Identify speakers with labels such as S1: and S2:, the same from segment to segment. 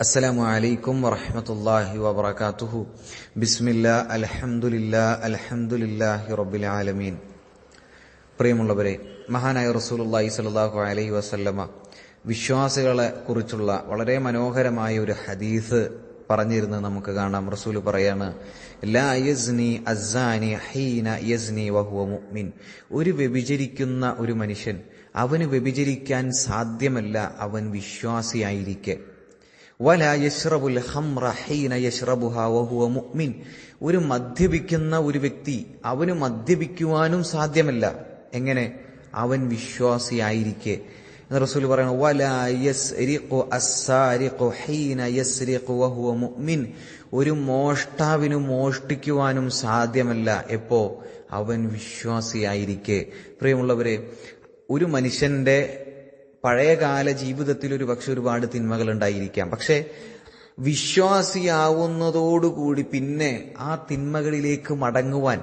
S1: السلام عليكم ورحمة الله وبركاته بسم الله الحمد لله الحمد لله رب العالمين പ്രിയമുള്ളവരെ മഹാനായ റസൂലുള്ളാഹി സ്വല്ലല്ലാഹു അലൈഹി വസല്ലമ വിശ്വാസികളെ കുറിച്ചുള്ള വളരെ മനോഹരമായ ഒരു ഹദീസ് പറഞ്ഞിരുന്നത് നമുക്ക് കാണാം റസൂൽ പറയാണ് ലാ യസ്നി അസ്സാനി ഹീന യസ്നി വഹുവ മുഅ്മിൻ ഒരു വ്യഭിചരിക്കുന്ന ഒരു മനുഷ്യൻ അവന് വ്യഭിചരിക്കാൻ സാധ്യമല്ല അവൻ വിശ്വാസിയായിരിക്കെ വല യശ്രബുൽ ഹംറ ഹീന യഷ്റബുഹ വഹുവ മുഅ്മിൻ. ഒരു മദ്യപിക്കുന്ന ഒരു വ്യക്തി അവന് മദ്യപിക്കുവാനും സാധ്യമല്ല. എങ്ങനെ? അവൻ വിശ്വാസിയായിരിക്കെ. എന്ന് റസൂൽ പറയുന്നു വല യസ്രിഖു അസ്സാരിഖു ഹീന യസ്രിഖു വഹുവ മുഅ്മിൻ. ഒരു മോഷ്ടാവിന് മോഷ്ടിക്കുവാനും സാധ്യമല്ല. എപ്പോ? അവൻ വിശ്വാസിയായിരിക്കെ. പ്രിയമുള്ളവരെ ഒരു മനുഷ്യന്റെ പഴയകാല ജീവിതത്തിൽ ഒരു പക്ഷെ ഒരുപാട് തിന്മകൾ ഉണ്ടായിരിക്കാം പക്ഷെ വിശ്വാസിയാവുന്നതോടുകൂടി പിന്നെ ആ തിന്മകളിലേക്ക് മടങ്ങുവാൻ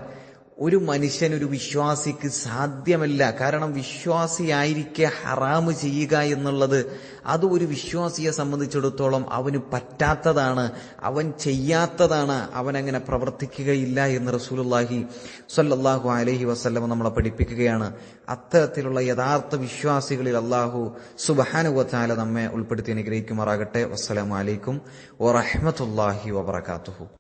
S1: ഒരു മനുഷ്യൻ ഒരു വിശ്വാസിക്ക് സാധ്യമല്ല. കാരണം വിശ്വാസിയായിരിക്കെ ഹറാമ് ചെയ്യുക എന്നുള്ളത് അത് ഒരു വിശ്വാസിയെ സംബന്ധിച്ചിടത്തോളം അവന് പറ്റാത്തതാണ്. അവൻ ചെയ്യാത്തതാണ്. അവൻ അങ്ങനെ പ്രവർത്തിക്കുകയില്ല എന്ന് റസൂലുള്ളാഹി സല്ലാഹു അലഹി വസ്ല്ലം നമ്മളെ പഠിപ്പിക്കുകയാണ്. അത്തരത്തിലുള്ള യഥാർത്ഥ വിശ്വാസികളിൽ അള്ളാഹു സുബഹാനുവത്താല നമ്മെ ഉൾപ്പെടുത്തി അനുഗ്രഹിക്കുമാറാകട്ടെ. വസ്സലാമലൈക്കും അലൈക്കും വറഹ്മത്തുള്ളാഹി വബറകാതുഹു.